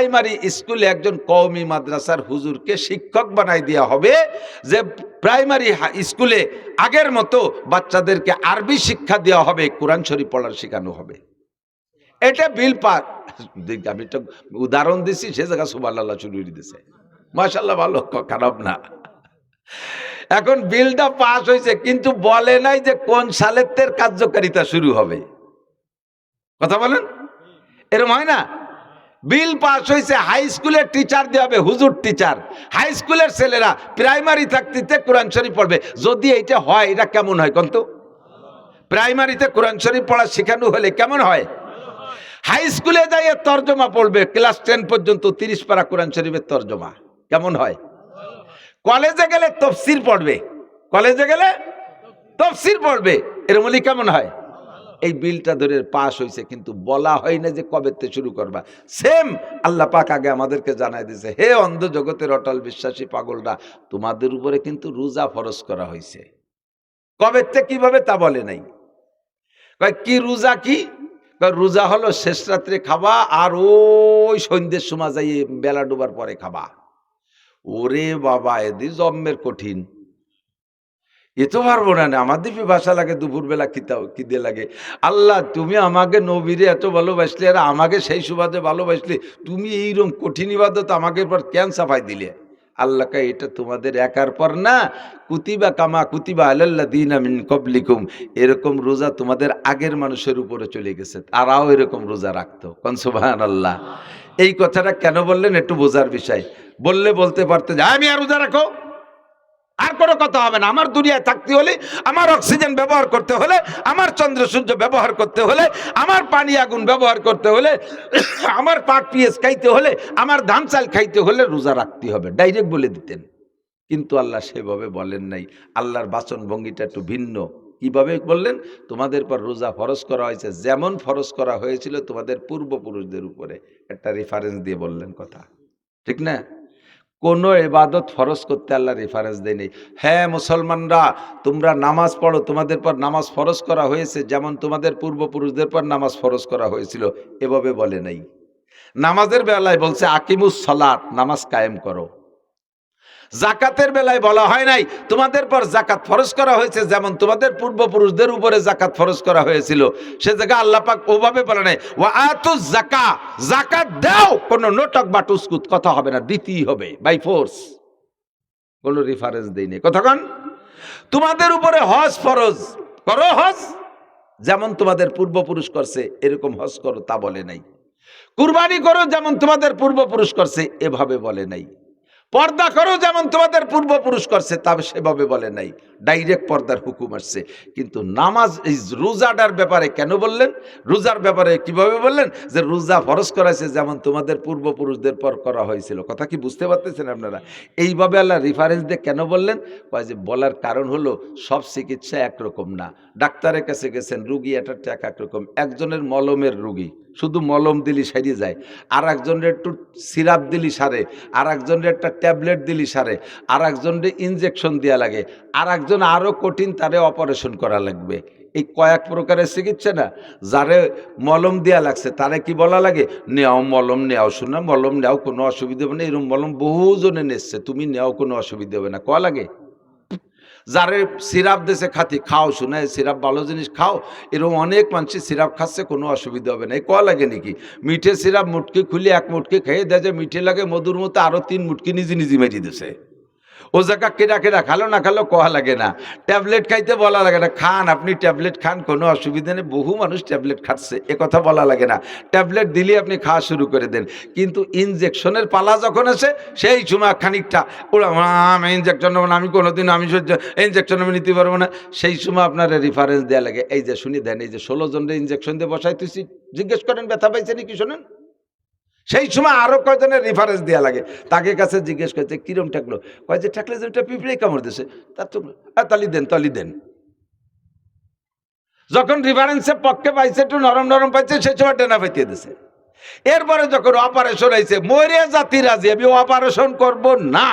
Primary স্কুলে একজন কওমি মাদ্রাসার হুজুরকে শিক্ষক বানাই দেওয়া হবে যে প্রাইমারি স্কুলে আগের মতো বাচ্চাদেরকে আরবি শিক্ষা দেওয়া হবে, কোরআন শরীফ পড়ার শেখানো হবে। এটা বিল পাস আমি তো উদাহরণ দিছি, সে জায়গা সুবাহ শুরু দিছে মাসাল্লাহ ভালো, খারাপ না। এখন বিলটা পাস হয়েছে, কিন্তু বলে নাই যে কোন সালের তের কার্যকারিতা শুরু হবে। কথা বলেন? এরকম হয় না? বিল পাস হয়েছে হাই স্কুলের টিচার দেওয়া হবে, হুজুর টিচার হাই স্কুলের ছেলেরা প্রাইমারি থাকতে কোরআন শরীফ পড়বে। যদি এইটা হয়, এটা কেমন হয় কন্ত? প্রাইমারিতে কোরআন শরীফ পড়া শেখানো হলে কেমন হয়? হাই স্কুলে যাইয়ে তর্জমা পড়বে ক্লাস টেন পর্যন্ত তিরিশ পারা কোরআন শরীফের তর্জমা। কেমন হয়? কলেজে গেলে তফসির পড়বে। কলেজে গেলে তফসির পড়বে। এরম হলে কেমন হয়? এই বিলটা ধরে পাশ হয়েছে কিন্তু বলা হয় না যে কবে থেকে শুরু করবা। সেম আল্লাহ পাক আগে আমাদেরকে জানাই দিয়েছে হে অন্ধ জগতের অটল বিশ্বাসী পাগলরা, তোমাদের উপরে কিন্তু রোজা ফরজ করা হয়েছে কবে থেকে কীভাবে তা বলে নাই? কি রোজা কি? রোজা হলো শেষ রাত্রে খাবা আর ওই সন্ধ্যের সময় যাই বেলা ডোবার পরে খাবা ওরে বাবা এদি জম্মের কঠিন। এ তো পারব না আমার আমাদের ভাষা লাগে, দুপুরবেলা খিতা খিদে লাগে। আল্লাহ, তুমি আমাকে নবীরে এত ভালোবাসলে, আর আমাকে সেই সুবাদে ভালোবাসলে, তুমি এইরকম কঠিন ইবাদত আমাকে পর কেন সাফাই দিলে? আল্লাহকে এটা তোমাদের একার পর না। কুতিবা কামা কুতিবা আলাল্লা দিন আমিন কবলিকুম এরকম রোজা তোমাদের আগের মানুষের উপরে চলে গেছে, তারাও এরকম রোজা রাখতো। কনসুবাহান আল্লাহ এই কথাটা কেন বললেন একটু বোঝার বিষয়। বললে বলতে পারতে যে আমি আর রোজা রাখো। আর কোনো কথা হবে না। আমার দুনিয়ায় থাকতে হলে, আমার অক্সিজেন ব্যবহার করতে হলে, আমার চন্দ্র সূর্য ব্যবহার করতে হলে, আমার পানি আগুন ব্যবহার করতে হলে, আমার পাট পিএস খাইতে হলে, আমার ধান চাল খাইতে হলে রোজা রাখতে হবে। ডাইরেক্ট বলে দিতেন। কিন্তু আল্লাহ সেভাবে বলেন নাই। আল্লাহর বাচন ভঙ্গিটা একটু ভিন্ন। কীভাবে বললেন? তোমাদের পর রোজা ফরজ করা হয়েছে। যেমন ফরজ করা হয়েছিল তোমাদের পূর্বপুরুষদের উপরে। একটা রেফারেন্স দিয়ে বললেন কথা। ঠিক না? কোনো এবাদত ফরজ করতে আল্লাহ রেফারেন্স দেয়নি হ্যাঁ মুসলমানরা, তোমরা নামাজ পড়ো, তোমাদের পর নামাজ ফরজ করা হয়েছে, যেমন তোমাদের পূর্বপুরুষদের পর নামাজ ফরজ করা হয়েছিল, এভাবে বলে নাই। নামাজের বেলায় বলছে, আকিমুস সলাত, নামাজ কায়েম করো। জাকাতের বেলায় বলা হয় নাই, তোমাদের পর জাকাত ফরজ করা হয়েছে, যেমন তোমাদের পূর্বপুরুষদের উপরে জাকাত ফরজ করা হয়েছিল। সে জায়গা আল্লাহ পাক ওভাবে বলে নাই ও আতু জাকা জাকাত দাও, কোনো নোটক বা টুসকুত কথা হবে না দিতেই হবে বাই ফোর্স কোনো রেফারেন্স দেয়নি কতক্ষণ তোমাদের উপরে হজ ফরজ, করো হজ, যেমন তোমাদের পূর্বপুরুষ করছে, এরকম হজ করো তা বলে নাই। কুরবানি করো, যেমন তোমাদের পূর্বপুরুষ করছে, এভাবে বলে নাই। পর্দা করো যেমন তোমাদের পূর্বপুরুষ করছে, তা সেভাবে বলে নাই। ডাইরেক্ট পর্দার হুকুম আসছে। কিন্তু নামাজ এই রোজাটার ব্যাপারে কেন বললেন? রোজার ব্যাপারে কীভাবে বললেন? যে রোজা ফরজ করাছে যেমন তোমাদের পূর্বপুরুষদের পর করা হয়েছিল। কথা কি বুঝতে পারতেছেন আপনারা? এইভাবে আল্লাহ রিফারেন্স দিয়ে কেন বললেন? কয় যে বলার কারণ হলো সব চিকিৎসা একরকম না। ডাক্তারের কাছে গেছেন, রুগী এটা এক একরকম একজনের মলমের রুগী। শুধু মলম দিলি সারিয়ে যায়। আর একজনের একটু সিরাপ দিলি সারে আর একজনের একটা ট্যাবলেট দিলি সারে আর একজনের ইনজেকশন দেওয়া লাগে আর একজন আরও কঠিন তারে অপারেশন করা লাগবে। এই কয়েক প্রকারের চিকিৎসা না, যারে মলম দেওয়া লাগছে, তারে কি বলা লাগে? নেও মলম, নেও শোনা মলম, নেও কোনো অসুবিধা হবে না এরকম মলম বহুজনে নেচ্ছে তুমি নেও কোনো অসুবিধা হবে না ক লাগে? যারে সিরাপ দেশে খাতি, খাও শুনে সিরাপ, ভালো জিনিস খাও, এরকম অনেক মানুষ সিরাপ খাচ্ছে, কোনো অসুবিধা হবে না। এই কয়া লাগে নাকি? মিঠে সিরাপ মুটকি খুলে এক মুটকি খেয়ে দেয় যে মিঠে লাগে, মধুর মতো আরও তিন মুটকি নিজে নিজে মেরিয়ে দিছে। ও জায়গা কেডা কেডা খালো না খালো কোয়া লাগে না। ট্যাবলেট খাইতে বলা লাগে না। খান, আপনি ট্যাবলেট খান, কোনো অসুবিধা নেই। বহু মানুষ ট্যাবলেট খাচ্ছে, এ কথা বলা লাগে না। ট্যাবলেট দিলে আপনি খাওয়া শুরু করে দেন। কিন্তু ইনজেকশনের পালা যখন আসে, সেই সময় খানিকটা ওরা আমি ইনজেকশন নেব না, আমি কোনোদিন আমি ইনজেকশন আমি নিতে পারব না। সেই সময় আপনার রেফারেন্স দেওয়া লাগে। এই যে শুনি দেন, এই যে ষোলো জনের ইনজেকশন দিয়ে বসাইতেছি। জিজ্ঞেস করেন, ব্যথা পাইছে নাকি? শোনেন। সেই সময় আরও কয়জনের রেফারেন্স দেওয়া লাগে? তাকে কাছে জিজ্ঞেস করেছে কিরম ঠেকলো কয় যে ঠাকলে যে ওটা পিঁপড়ে কামড় দিছে তার তো "আ, তালি দেন তালি দেন। যখন রেফারেন্সের পক্ষে পাইছে একটু নরম নরম পাইছে সেই সময় টেনা পাইতে দিছে। এরপরে যখন অপারেশন হয়েছে মরিয়া জাতি রাজি আমি অপারেশন করব না।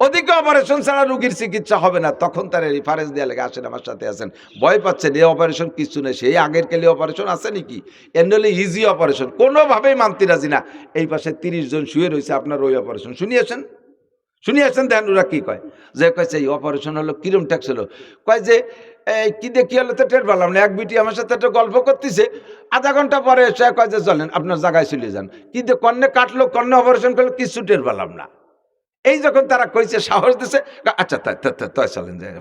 ওদিকে অপারেশন ছাড়া রুগীর চিকিৎসা হবে না। তখন তার রেফারেন্স দেওয়া লাগে, আসেন আমার সাথে আসেন। ভয় পাচ্ছেন এই অপারেশন কিছু নেই। সেই আগের কেলে অপারেশন আছে নাকি? এনলে ইজি অপারেশন কোনোভাবেই মানতে রাজি না। এই পাশে তিরিশ জন শুয়ে রয়েছে, আপনার ওই অপারেশন শুনিয়েছেন শুনিয়েছেন দেন ওরা কি কয়? যে কয়েছে এই অপারেশন হলো, কিরম ট্যাক্স হলো? কয় যে কি কি হলো তো টের পেলাম না। এক বিটি আমার সাথে একটা গল্প করতেছে। আধা ঘণ্টা পরে সে কয় যে, চলেন, আপনার জায়গায় চলে যান। কি দিয়ে কন্যা কাটলো, কন্যা অপারেশন করল, কিছু টের পেলাম না। এই যখন তারা কইছে সাহস দিছে আচ্ছা তাই তাই তাই- চলেন যাই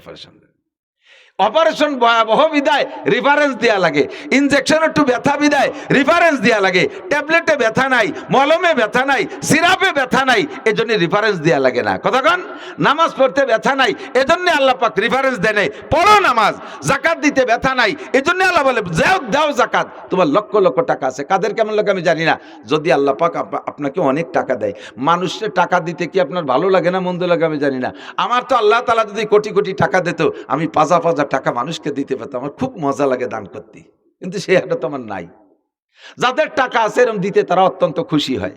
অপারেশন ভয়াবহ বিদায় রিফারেন্স দেওয়া লাগে। ইনজেকশন একটু ব্যথা বিদায় রিফারেন্স দেওয়া লাগে। ট্যাবলেটে ব্যথা নাই, মলমে ব্যথা নাই সিরাপে ব্যথা নাই, এজন্য রিফারেন্স দেওয়া লাগে না। কতক্ষণ নামাজ পড়তে ব্যথা নাই, এজন্য আল্লাহ পাক রিফারেন্স দেয় নাই। পড়ো নামাজ, জাকাত দিতে ব্যথা নাই, এজন্য আল্লাহ বলে, যাও, দাও জাকাত। তোমার লক্ষ লক্ষ টাকা আছে। কাদের কেমন লোক আমি জানি না। যদি আল্লাহ পাক আপনাকে অনেক টাকা দেয়, মানুষের টাকা দিতে কি আপনার ভালো লাগে না, মন্দ লাগে আমি জানি না। আমার তো আল্লাহ তালা যদি কোটি কোটি টাকা দিত, আমি পাঁচা পাঁচা টাকা মানুষকে দিতে পারতাম আমার খুব মজা লাগে দান করতে। কিন্তু সে হাটা তো আমার নাই। যাদের টাকা আছে এরকম দিতে তারা অত্যন্ত খুশি হয়।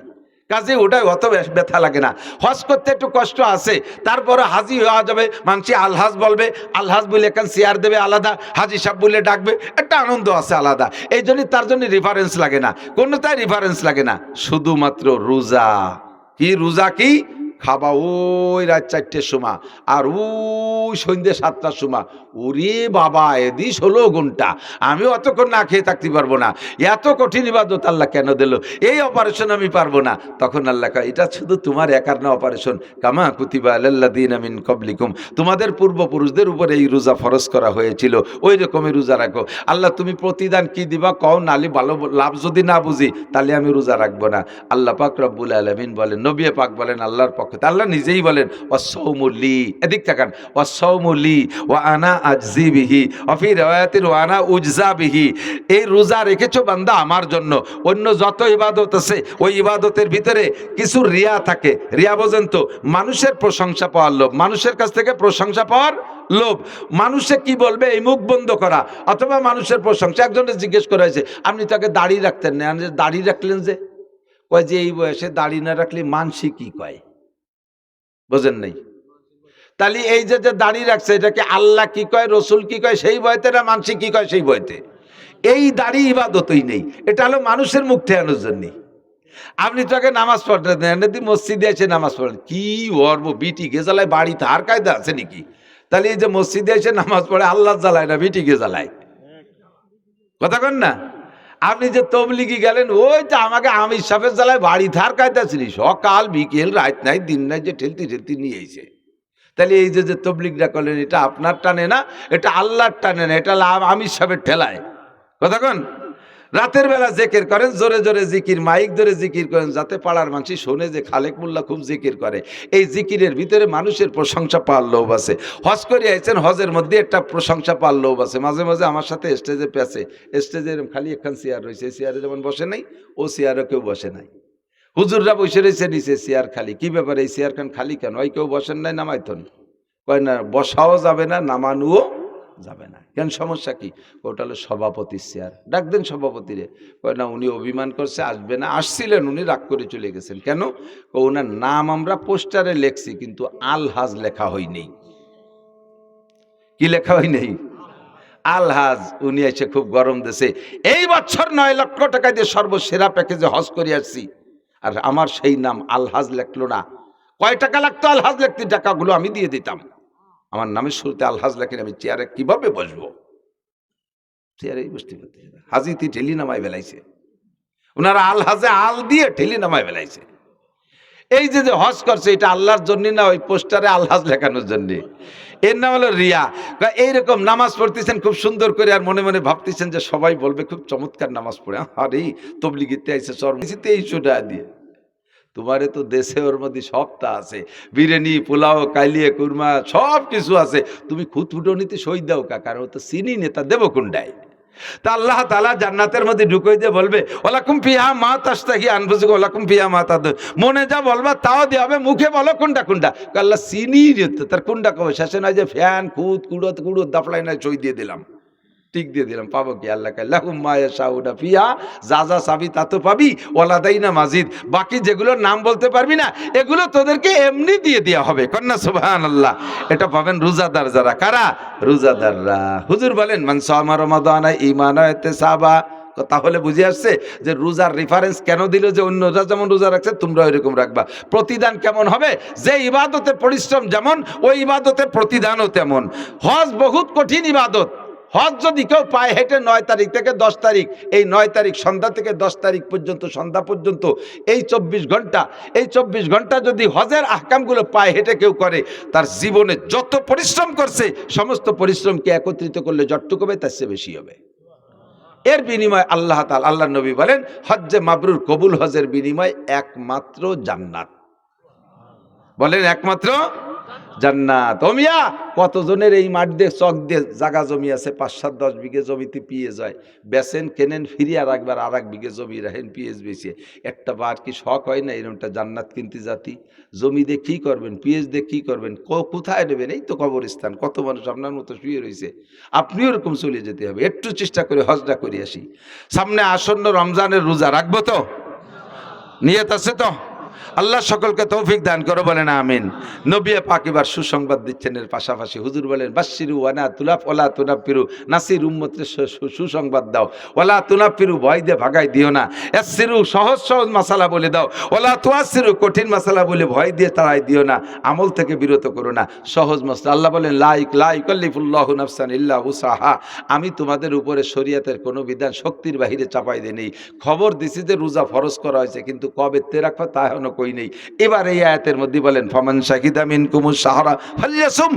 কাজে ওটাই অত ব্যথা লাগে না। হজ করতে একটু কষ্ট আছে, তারপরে হাজি হওয়া যাবে মানুষ আলহাজ বলবে, আলহাজ বলে এখান চেয়ার দেবে আলাদা, হাজি সাহেব বলে ডাকবে, একটা আনন্দ আছে আলাদা। এই জন্য তার জন্য রেফারেন্স লাগে না। কোনোটাই রেফারেন্স লাগে না। শুধুমাত্র রোজা। কি রোজা কি? খাবা ওই রাত চারটের সময়, আর ওই সন্ধ্যে সাতটার সময়। ওরে বাবা এদি ষোলো ঘণ্টা। আমি অতক্ষণ না খেয়ে থাকতে পারব না। এত কঠিন ইবাদত আল্লাহ কেন দিল? এই অপারেশন আমি পারব না। তখন আল্লাহ কয়, এটা শুধু তোমার একার না অপারেশন কামা কুতিবা আল্লাদিন আমিন কবলিকুম তোমাদের পূর্বপুরুষদের উপরে এই রোজা ফরজ করা হয়েছিল। ওই রকমই রোজা রাখো। আল্লাহ, তুমি প্রতিদান কি দিবা? কও নালি ভালো লাভ যদি না বুঝি, তাহলে আমি রোজা রাখব না। আল্লাহ পাক রব্বুল আলমিন বলেন নবিয়া পাক বলেন, আল্লাহর পক্ষে আল্লাহ নিজেই বলেন অসৌমুল্লি এদিক তাকান অসৌমুল্লি ও আনা আজজি বিহি অফি রেওয়াতির ও আনা উজজা বিহি। এই রোজা রেখেছো বান্দা আমার জন্য। অন্য যত ইবাদত আছে, ওই ইবাদতের ভিতরে কিছু রিয়া থাকে। রিয়া বোঝেন তো, মানুষের প্রশংসা পাওয়ার লোভ, মানুষের কাছ থেকে প্রশংসা পাওয়ার লোভ। মানুষে কি বলবে? এই মুখ বন্ধ করা। অথবা মানুষের প্রশংসা। একজনের জিজ্ঞেস করা হয়েছে, আপনি তাকে দাড়ি রাখতেন না? দাড়ি রাখলেন যে? কয় যে, এই বয়সে দাড়ি না রাখলে মানসি কি কয়? বোঝেন নাই? তাহলে এই যে যে দাঁড়িয়ে রাখছে এটাকে আল্লাহ কি কয়, রসুল কি কয়, সেই বয়তে না মানসি কি কয়, সেই বয়তে এই দাড়ি ইবাদতই নেই। এটা হলো মানুষের মুখ ঠেয়ানোর জন্যে। আপনি তোকে নামাজ পড়তে মসজিদে এসে নামাজ পড়েন। কি অর্ব বিটি গেজালায় বাড়ি তার কায়দা আছে নাকি? তাহলে এই যে মসজিদে এসে নামাজ পড়ে, আল্লাহ জ্বালায় না, বিটি গেজালায়? কথা কন না? আপনি যে তবলিগি গেলেন, ওই তো আমাকে আমির সাহেবের জ্বালায় বাড়ি থার কায়দা ছিলি সকাল বিকেল, রাত নাই, দিন নাই যে ঠেলতি ঠেলতি নিয়ে এসে তাহলে এই যে যে তবলিগটা করলেন, এটা আপনার টানে না, এটা আল্লাহর টানে না, এটা আমির সাহেবের ঠেলায়। কথা কন? রাতের বেলা জেকের করেন, জোরে জোরে জিকির, মাইক ধরে জিকির করেন, যাতে পাড়ার মানুষ শোনে যে খালেক মোল্লা খুব জিকির করে। এই জিকিরের ভিতরে মানুষের প্রশংসা পাওয়ার লোভ আছে। হজ করে আইছেন, হজের মধ্যে একটা প্রশংসা পাওয়ার লোভ আছে। মাঝে মাঝে আমার সাথে স্টেজে পেছে স্টেজে খালি একখান চেয়ার রয়েছে চেয়ারে যেমন বসে নাই, ও চেয়ারও কেউ বসে নাই। হুজুররা বসে রয়েছে নিচে চেয়ার খালি। কি ব্যাপারে? এই চেয়ার খান খালি কেন? ওই কেউ বসেন নাই, নামাইতন। কয় না, বসাও যাবে না, নামানুও যাবে না। কেন সমস্যা কি? ওটা হলো সভাপতির চেয়ার ডাক দেন সভাপতিরে। না, উনি অভিমান করছে, আসবে না। আসছিলেন, উনি রাগ করে চলে গেছেন। কেন? ওনার নাম আমরা পোস্টারে লেখছি, কিন্তু আলহাজ লেখা হয়নি। কি লেখা হয় নেই আলহাজ, উনি এসে খুব গরম দেশে এই বছর নয় লক্ষ টাকা দিয়ে সর্বসেরা প্যাকেজে হজ করে আসছি। আর আমার সেই নাম আলহাজ লেখলো না। কয় টাকা লাগতো আলহাজ লিখতে? টাকাগুলো আমি দিয়ে দিতাম। আমার নামের শুরুতে আলহাজ লেখেন, আমি চেয়ারে কীভাবে বসবো? চেয়ারেই বসতে পারতেছি না। হাজিতি ঠেলি নামায় বেলাইছে ওনারা আলহাজে আল দিয়ে ঠেলি নামায় বেলাইছে এই যে যে হজ করছে, এটা আল্লাহর জন্য না, ওই পোস্টারে আলহাজ লেখানোর জন্য? এর নাম হলো রিয়া। এইরকম নামাজ পড়তেছেন, খুব সুন্দর করে আর মনে মনে ভাবতেছেন যে সবাই বলবে, খুব চমৎকার নামাজ পড়ে। আর তবলিগিতে আইসে চর্মিতে এই টাকা দিয়ে। তোমারে তো দেশে ওর মধ্যে সবটা আছে। বিরিয়ানি, পোলাও কালিয়ে কুরমা, সব কিছু আছে। তুমি খুদ ফুটনিতে সই দাও, কা, কারণ ও তো চিনি নেতা, দেবো কোনটায় তা আল্লাহ তালা জান্নাতের মধ্যে ঢুকই দিয়ে বলবে, ওলাকুম পিহা মা তাস্তাহি আনবুজুক ওলাকুম পিহা মা তাদ মনে যা বলবা, তাও দিয়ে হবে, মুখে বলো কোনটা কোনটা। আল্লাহ চিনি তার কোনটা কবে? শেষে নয় যে ফ্যান, খুদ কুড়ো কুড়ো দাফলাই না সই দিয়ে দিলাম। টিক দিয়ে দিলাম, পাবো কি? আল্লাহ কাল্লাহুম মায়া ফিয়া যা যা চাবি তা তো পাবি ওলাদাই না মাজিদ। বাকি যেগুলোর নাম বলতে পারবি না, এগুলো তোদেরকে এমনি দিয়ে দেওয়া হবে। কন্যা সুবাহান আল্লাহ এটা পাবেন রোজাদার যারা। কারা? রোজাদাররা। হুজুর বলেন মানসা আমার রমাদানা ইমান সাবা তাহলে বুঝে আসছে যে রোজার রেফারেন্স কেন দিল যে অন্যরা যেমন রোজা রাখছে, তোমরা এরকম রাখবা। প্রতিদান কেমন হবে? যে ইবাদতে পরিশ্রম যেমন, ওই ইবাদতের প্রতিদানও তেমন। হজ বহুত কঠিন ইবাদত। হজ যদি কেউ পায়ে, হেঁটে নয় তারিখ থেকে দশ তারিখ, এই নয় তারিখ সন্ধ্যা থেকে দশ তারিখ পর্যন্ত, সন্ধ্যা পর্যন্ত, এই চব্বিশ ঘণ্টা, এই চব্বিশ ঘণ্টা যদি হজের আহকামগুলো পায়ে, হেঁটে কেউ করে, তার জীবনে যত পরিশ্রম করছে, সমস্ত পরিশ্রমকে একত্রিত করলে যতটুকু হবে, তার চেয়ে বেশি হবে। এর বিনিময় আল্লাহ তাল আল্লাহ নবী বলেন, হজ্জে মাবরুর কবুল হজের বিনিময় একমাত্র জান্নাত। বলেন একমাত্র জান্নাত। ওমিয়া কতজনের এই মাঠ দিয়ে চক দিয়ে জাগা জমি আছে? পাঁচ সাত, দশ বিঘে জমিতে পিয়ে যায়। বেচেন, কেনেন ফিরি আর একবার আর এক বিঘে জমি রাখেন পিএস বেশি একটা বার কি শখ হয় না এরকমটা জান্নাত কিনতে জাতি? জমি দিয়ে কী করবেন? পিএস দিয়ে কী করবেন? ক- কোথায় নেবেন? এই তো কবরস্থান। কত মানুষ আপনার মতো শুয়ে রয়েছে। আপনিও এরকম চলে যেতে হবে। একটু চেষ্টা করে হজটা করে আসি। সামনে আসন্ন রমজানের রোজা রাখব তো? নিয়ত আছে তো? আল্লাহ সকলকে তৌফিক দান করো, বলেন আমিন। নবিয়া পাক এবার সুসংবাদ দিচ্ছেন এর পাশাপাশি। হুজুর বলেন বাসিরু ওয়ানা তুলাফ, ওলা তুনাফ পিরু নাসির উম্মতে সু- সু- সুসংবাদ দাও। ওলা তুনাফ পিরু ভয় দিয়ে ভাগাই দিও না। এসিরু সহজ সহজ মশালা বলে দাও। ওলা তুয়াসিরু কঠিন মশালা বলে ভয় দিয়ে তাড়াই দিও না। আমল থেকে বিরত করো না। সহজ মশলা আল্লাহ বলেন, লাইক লাইক কল্লিফুল্লাহ নাফসান ইল্লা উসাহা আমি তোমাদের উপরে শরীয়তের কোনো বিধান শক্তির বাহিরে চাপাই দিই নেই। খবর দিছি যে রোজা ফরজ করা হয়েছে, কিন্তু কবে তে রাখবা তা এখনও কই নেই। এবার এই আয়াতের মধ্যে বলেন, ফমান শাহিদা মিন কুমুস সাহারা ফালিয়াসুম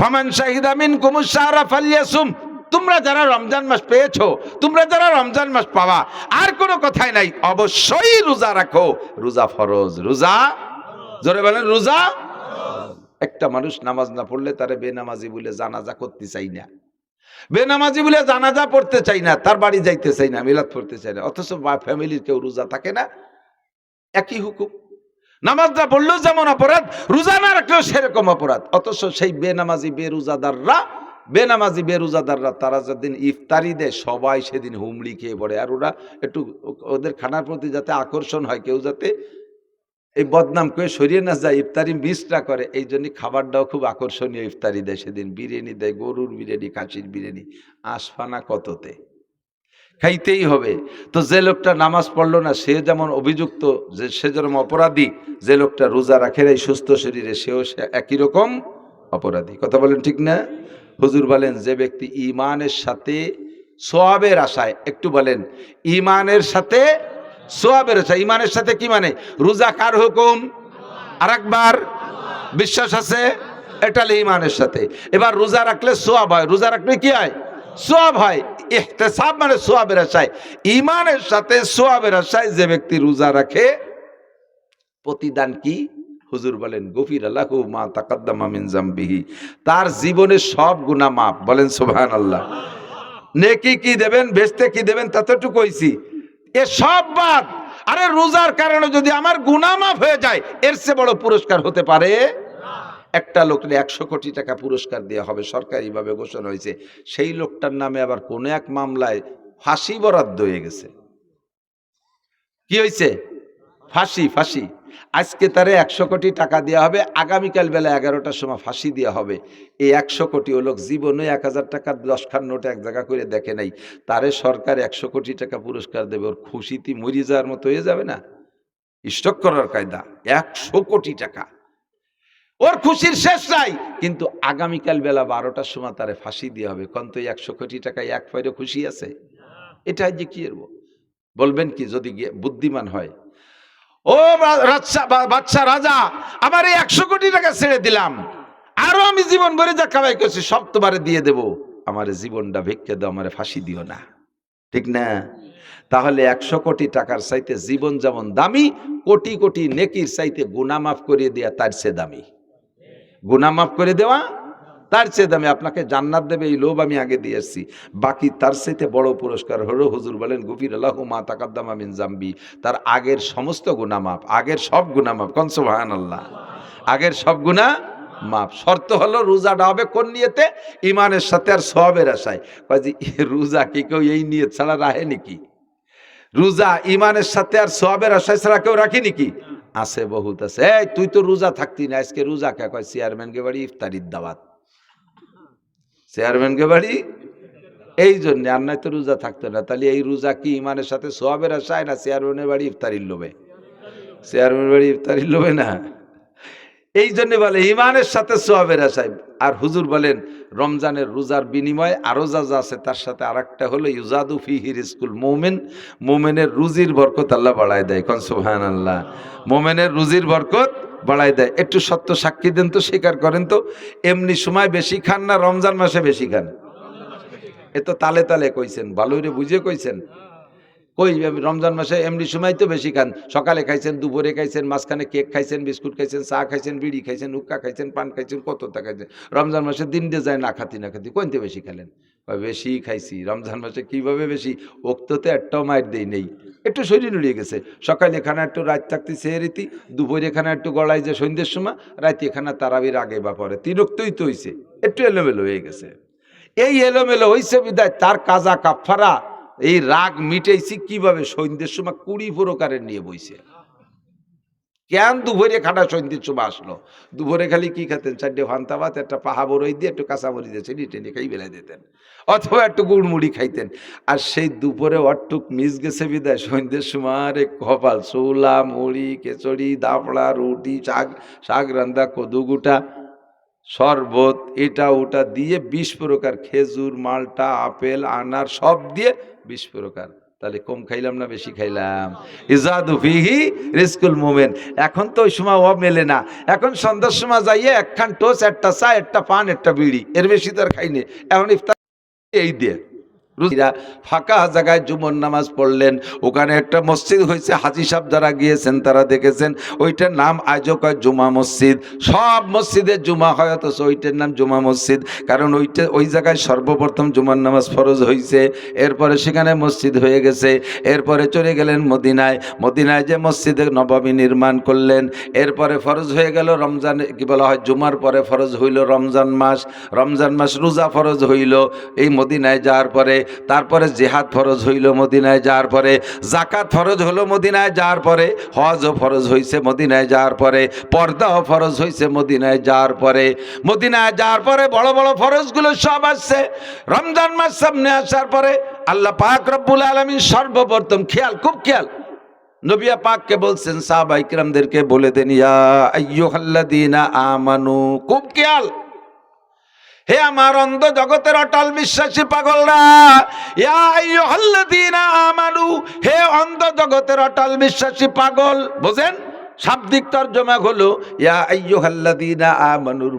ফমান শাহিদা মিন কুমুস সাহারা ফালিয়াসুম তোমরা যারা রমজান মাস পেয়েছ, তোমরা যারা রমজান মাস পাওয়া আর কোনো কথাই নাই। অবশ্যই রোজা রাখো। রোজা ফরজ, রোজা জোরে বলেন, রোজা একটা মানুষ নামাজ না পড়লে তারে বেনামাজি বলে জানাজা করতে চাই না। বেনামাজি বলে জানাজা পড়তে চাই না, তার বাড়ি যাইতে চাই না, মিলাদ পড়তে চাই না। অথচ ফ্যামিলির কেউ রোজা থাকে না। একই হুকুম। নামাজটা পড়লেও যেমন অপরাধ, রোজা না রাখলেও সেরকম অপরাধ। অথচ সেই বেনামাজি, বেরোজাদাররা বেনামাজি, বেরোজাদাররা তারা যেদিন ইফতারি দেয়, সবাই সেদিন হুমড়ি খেয়ে পড়ে। আর ওরা একটু ওদের খানার প্রতি যাতে আকর্ষণ হয়, কেউ যাতে এই বদনাম করে সরিয়ে না যায়, ইফতারি মিসটা করে, এই জন্য খাবারটাও খুব আকর্ষণীয় ইফতারি দেয় সেদিন। বিরিয়ানি দেয়, গরুর বিরিয়ানি, খাসির বিরিয়ানি, আশফানা কততে। খাইতেই হবে। তো যে লোকটা নামাজ পড়ল না, সে যেমন অভিযুক্ত, যে, সে যেরকম অপরাধী, যে লোকটা রোজা রাখে এই সুস্থ শরীরে, সেও সে একই রকম অপরাধী। কথা বলেন ঠিক না? হুজুর বলেন, যে ব্যক্তি ইমানের সাথে সোয়াবের আশায় একটু বলেন ইমানের সাথে সোয়াবের আশায় ইমানের সাথে কি মানে? রোজা কার হুকুম? আর একবার বিশ্বাস আছে? এটা ইমানের সাথে। এবার রোজা রাখলে সোয়াব হয়। রোজা রাখলে কি হয়? সোয়াব হয়। ইহতেসাব মানে সোয়াবের আশায়। ইমানের সাথে সোয়াবের আশায় যে ব্যক্তি রোজা রাখে, প্রতিদান কি? হুজুর বলেন গফির আল্লাহু মা তাকাদ্দামা মিন জামবিহি। তার জীবনে সব গুনাহ মাপ বলেন, সুবহানাল্লাহ। নেকি কি দেবেন বেচতে কি দেবেন, ততটুকু কইছি এ সব বাদ। আরে রোজার কারণে যদি আমার গুনাহ মাফ হয়ে যায়, এর চেয়ে বড় পুরস্কার হতে পারে একটা লোকের একশো কোটি টাকা পুরস্কার দেওয়া হবে সরকারিভাবে ঘোষণা হয়েছে, সেই লোকটার নামে আবার কোনো এক মামলায় ফাঁসি বরাদ্দ হয়ে গেছে। কি হয়েছে? ফাঁসি ফাঁসি। আজকে তারে একশো কোটি টাকা দেওয়া হবে, আগামীকাল বেলা এগারোটার সময় ফাঁসি দেওয়া হবে। এই একশো কোটি ও লোক জীবনে এক হাজার টাকার দশখান নোট এক জায়গা করে দেখে নাই। তারে সরকার একশো কোটি টাকা পুরস্কার দেবে, ওর খুশিতে মরি যাওয়ার মতো হয়ে যাবে না? স্টক করার কায়দা, একশো কোটি টাকা। ওর খুশির শেষ নাই। কিন্তু আগামীকাল বেলা বারোটার সময় তারে ফাঁসি দিয়ে হবে। কন্ত একশো কোটি টাকায় এক ফাইরে খুশি আছে? এটা যে কি বলবেন কি যদি বুদ্ধিমান হয়। ও বাচ্চা রাজা, আমার এই একশো কোটি টাকা ছেড়ে দিলাম। আরও আমি জীবন ভরে যা কামাই করছি, সব দিয়ে দেব। আমার জীবনটা ভিক্ষে দাও, আমার ফাঁসি দিও না। ঠিক না? তাহলে একশো কোটি টাকার চাইতে জীবন যেমন দামি, কোটি কোটি নেকির চাইতে গুনা মাফ করিয়ে দেওয়া তার সে দামি। গুনা মাফ করে দেওয়া, তার চেয়ে দামি আপনাকে জান্নাত দেবে, এই লোভ আমি আগে দিয়ে এসেছি বাকি তার চাইতে বড় পুরস্কার হলো হুজুর বলেন, গফির আল্লাহ মা তাকাদ্দামা মিন জাম্বি। তার আগের সমস্ত গুনা মাফ, আগের সব গুনা মাফ কনসোভান আল্লাহ আগের সব গুণা মাপ শর্ত হলো রোজাটা হবে কোন নিয়েতে? ইমানের সাথে আর সবের আশায়। এ রোজা কি কেউ এই নিয়ে ছাড়া রাখে নাকি? রোজা ইমানের সাথে আর সবের আশায় ছাড়া কেউ রাখি নাকি? আছে, বহুত আছে। এই, তুই তো রোজা থাকতি না, আজকে রোজা কে কয় চেয়ারম্যানকে বাড়ি? ইফতারির দাওয়াত। চেয়ারম্যানকে বাড়ি? এই জন্য, আর নাই তো রোজা থাকতো না। তাহলে এই রোজা কি ইমানের সাথে সোয়াবের আশায় না চেয়ারম্যানের বাড়ি ইফতারির লোভে? চেয়ারম্যানের বাড়ি ইফতারির লোভে না? এই জন্য বলে ইমানের সাথে সোয়াবের আশায় আর হুজুর বলেন, রমজানের রোজার বিনিময়ে আরও যা যা আছে তার সাথে আর একটা হলো, ইউজাদু ফিহির স্কুল মোমেন। মোমেনের রুজির বরকত আল্লাহ বাড়ায় দেয়, কন সুবহান আল্লাহ মোমেনের রুজির বরকত বাড়ায় দেয়। একটু সত্য সাক্ষী দেন তো, স্বীকার করেন তো, এমনি সময় বেশি খান না, রমজান মাসে বেশি খান? এ তো তালে তালে কইছেন, ভালোই রে বুঝে কইছেন। কই রমজান মাসে এমনি সময় তো বেশি খান। সকালে খাইছেন, দুপুরে খাইছেন, মাঝখানে কেক খাইছেন, বিস্কুট খাইছেন, চা খাইছেন, বিড়ি খাইছেন, হুক্কা খাইছেন, পান খাইছেন কতটা খাইছেন। রমজান মাসে দিন দিয়ে যায় না খাতি না খাতি। কোনতে বেশি খেলেন? বেশি খাইছি। রমজান মাসে কীভাবে বেশি? ওক্ততে একটাও মায়ের দেই নেই। একটু শরীর উড়িয়ে গেছে। সকালে খানা একটু রাত থাকতে সে রীতি দুপুরে খানা একটু গলায় যে সন্ধ্যের সময়, রাতে খানা তারাবির আগে বা পরে। তিন রক্তই তো হইছে। একটু এলোমেলো হয়ে গেছে। এই এলোমেলো হইছে বিদায় তার কাজা কাফারা এই রাগ মিটাইছি কীভাবে? সন্ধ্যের সময় কুড়ি প্রকারের নিয়ে বইছে। কেন দুপুরে খাটা সন্ধ্যের সময় আসলো? দুপুরে খালি কি খেতেন? চারটে ভান্তা ভাত, একটা পাহা বড়ই দিয়ে, একটু কাঁচা কাঁচামরি দিয়ে টেনে টেনে খাই বেলা দিতেন। অথবা একটু গুড়মুড়ি খাইতেন। আর সেই দুপুরে অটুক মিস গেছে বিদায় সন্ধ্যের সময় কপাল চৌলা মুড়ি, কেচড়ি, দাপড়া, রুটি, শাক শাক রান্দা কদুগুটা শরবত, এটা ওটা দিয়ে বিশ প্রকার খেজুর, মালটা, আপেল, আনার সব দিয়ে বিশ প্রকার। তাহলে কম খাইলাম না, বেশি খাইলাম? ইজাদু ফিহি রিস্কুল মুমেন। এখন তো ওই সময় অভাব মেলে না। এখন সন্ধ্যার সময় যাইয়ে একখান টোস একটা চা, একটা পান, একটা বিড়ি। এর বেশি তো আর খাইনি এখন ইফতার এই দিয়ে রুজিরা ফাঁকা জায়গায় জুমন নামাজ পড়লেন। ওখানে একটা মসজিদ হয়েছে, হাজি সাহেব যারা গিয়েছেন তারা দেখেছেন। ওইটার নাম আজও কয় জুমা মসজিদ। সব মসজিদে জুমা হয়, অথচ ওইটার নাম জুমা মসজিদ। কারণ ওইটা, ওই জায়গায় সর্বপ্রথম জুমার নামাজ ফরজ হয়েছে এরপরে সেখানে মসজিদ হয়ে গেছে। এরপরে চলে গেলেন মদিনায়। মদিনায় যে মসজিদে নবাবী নির্মাণ করলেন। এরপরে ফরজ হয়ে গেল রমজান, কি বলা হয়, জুমার পরে ফরজ হইল রমজান মাস। রমজান মাস রোজা ফরজ হইল। এই মদিনায় যাওয়ার পরে তারপরে জেহাদ ফরজ হইল মদিনায় যাওয়ার পরে জাকাত ফরজ হলো মদিনায় যাওয়ার পরে, হজও ফরজ হইছে মদিনায় যাওয়ার পরে, পর্দাও ফরজ হইছে মদিনায় যাওয়ার পরে। মদিনায় যাওয়ার পরে বড় বড় ফরজগুলো সব আসছে। রমজান মাস সামনে আসার পরে আল্লাহ পাক রব্বুল আলমী সর্বপ্রথম খেয়াল, খুব খেয়াল। নবিয়া পাককে বলছেন সাহাবা ইকরামদেরকে বলে দেন, ইয়া আইয়ুহাল্লাযীনা আমানু। খুব খেয়াল। হে আমার অন্ধ জগতের অটল বিশ্বাসী পাগলরা হে অন্ধ জগতের অটল বিশ্বাসী পাগল, বোঝেন? শাব্দিক তর্জমা হলো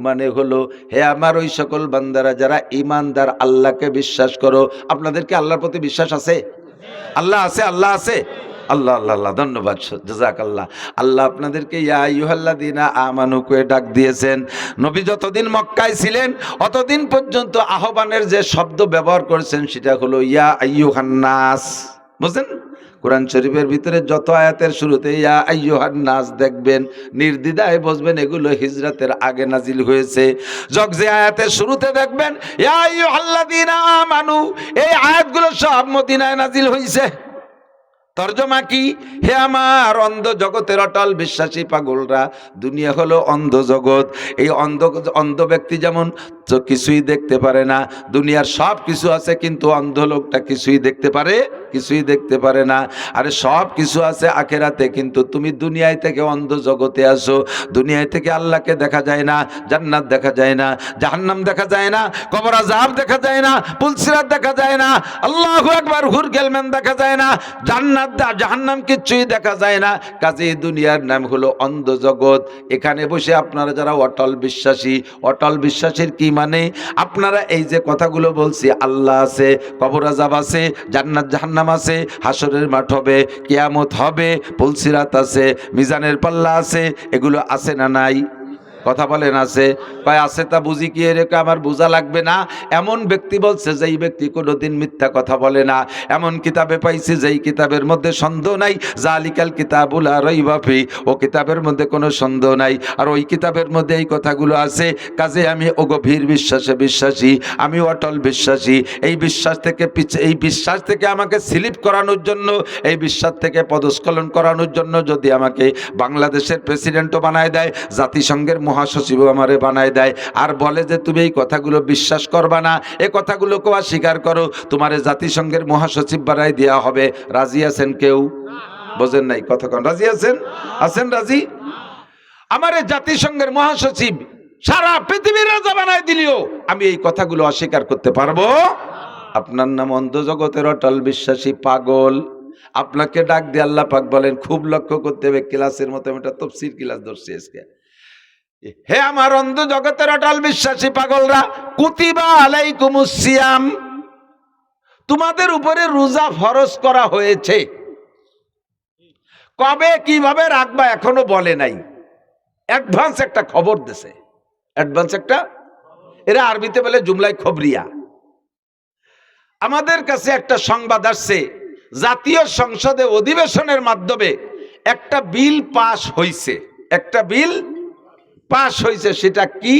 মানে হলো, হে আমার ওই সকল বান্দারা যারা ইমানদার আল্লাহকে বিশ্বাস করো। আপনাদেরকে আল্লাহর প্রতি বিশ্বাস আছে? আল্লাহ আছে আল্লাহ আছে? আল্লাহ আল্লাহ ধন্যবাদ জাজাক আল্লাহ আল্লাহ আপনাদেরকে, ইয়া ইউহাল্লাদিনা আমানু, কয়ে ডাক দিয়েছেন। নবী যতদিন মক্কায় ছিলেন, অতদিন পর্যন্ত আহ্বানের যে শব্দ ব্যবহার করেছেন, সেটা হলো, ইয়া আইয়ুহান্নাস। বুঝলেন কোরআন শরীফের ভিতরে যত আয়াতের শুরুতে, ইয়া আইয়ুহান নাস দেখবেন, নির্দ্বিধায় বসবেন, এগুলো হিজরাতের আগে নাজিল হয়েছে। যক যে আয়াতের শুরুতে দেখবেন, ইয়া আইয়ুহাল্লাদিনা আমানু, এই আয়াতগুলো সব মদিনায় নাজিল হয়েছে তর্জমা কি? হে আমার অন্ধ জগতের অটল বিশ্বাসী পাগলরা, দুনিয়া হলো অন্ধ জগৎ। এই অন্ধ অন্ধ ব্যক্তি যেমন তো কিছুই দেখতে পারে না, দুনিয়ার সব কিছু আছে, কিন্তু অন্ধ লোকটা কিছুই দেখতে পারে, কিছুই দেখতে পারে না। আরে সব কিছু আছে আখেরাতে, কিন্তু তুমি দুনিয়ায় থেকে অন্ধ জগতে আসো। দুনিয়ায় থেকে আল্লাহকে দেখা যায় না, জান্নাত দেখা যায় না, জাহান্নাম দেখা যায় না, কবর আজাব দেখা যায় না, পুলসিরাত দেখা যায় না, আল্লাহ একবার হুর গেলমেন দেখা যায় না, জান্নাত দা- জাহান্নাম কিচ্ছুই দেখা যায় না। কাজে দুনিয়ার নাম হলো অন্ধ জগৎ। এখানে বসে আপনারা যারা অটল বিশ্বাসী, অটল বিশ্বাসীর কি মানে? আপনারা এই যে কথাগুলো বলছি, আল্লাহ আছে, কবর আজাব আছে, জান্নাত জাহান্নাম আছে হাসরের মাঠ হবে, কেয়ামত হবে, পুলসিরাত আছে, মিজানের পাল্লা আছে, এগুলো আছে না নাই? কথা বলেন আছে। কয়, আছে তা বুঝি কি এরকম আমার বোঝা লাগবে না? এমন ব্যক্তি বলছে, যেই ব্যক্তি কোনোদিন মিথ্যা কথা বলে না। এমন কিতাবে পাইছি যেই কিতাবের মধ্যে সন্দেহ নাই। জালিকাল কিতাবুল আর রইবাফি ও কিতাবের মধ্যে কোনো সন্দেহ নাই। আর ওই কিতাবের মধ্যে এই কথাগুলো আছে, কাজে আমি ও গভীর বিশ্বাসে বিশ্বাসী, আমি অটল বিশ্বাসী। এই বিশ্বাস থেকে পিছ- এই বিশ্বাস থেকে আমাকে স্লিপ করানোর জন্য, এই বিশ্বাস থেকে পদস্খলন করানোর জন্য যদি আমাকে বাংলাদেশের প্রেসিডেন্টও বানায় দেয়, জাতিসংঘের মহাসচিবও আমারে বানায় দেয়। আর বলে যে, তুমি এই কথাগুলো বিশ্বাস করবা না। এ কথাগুলোকেও অস্বীকার করো তোমারে জাতিসংঘের মহাসচিব বানায় দেওয়া হবে। রাজি আছেন কেউ? বোঝেন নাই কতক্ষণ রাজি আছেন? আছেন রাজি? আমারে জাতিসংঘের মহাসচিব সারা পৃথিবীর রাজা বানায় দিলেও। আমি এই কথাগুলো অস্বীকার করতে পারব? আপনার নাম অন্ধ জগতের অটল বিশ্বাসী পাগল। আপনাকে ডাক দিয়ে আল্লাহ পাক বলেন, খুব লক্ষ্য করতে হবে, ক্লাসের মতো একটা তফসির ক্লাস আজকে। হে আমার অন্ধ জগতের অটল বিশ্বাসী পাগলরা, কুতিবা আলাই কুমুসিয়াম তোমাদের উপরে রোজা ফরজ করা হয়েছে। কবে, কীভাবে রাখবা এখনও বলে নাই। অ্যাডভান্স একটা খবর দেছে। অ্যাডভান্স একটা? এরা আরবিতে বলে জুমলাই খবরিয়া। আমাদের কাছে একটা সংবাদ আসছে, জাতীয় সংসদে অধিবেশনের মাধ্যমে একটা বিল পাস হয়েছে একটা বিল পাস হয়েছে সেটা কি?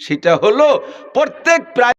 সেটা হলো প্রত্যেক প্রায়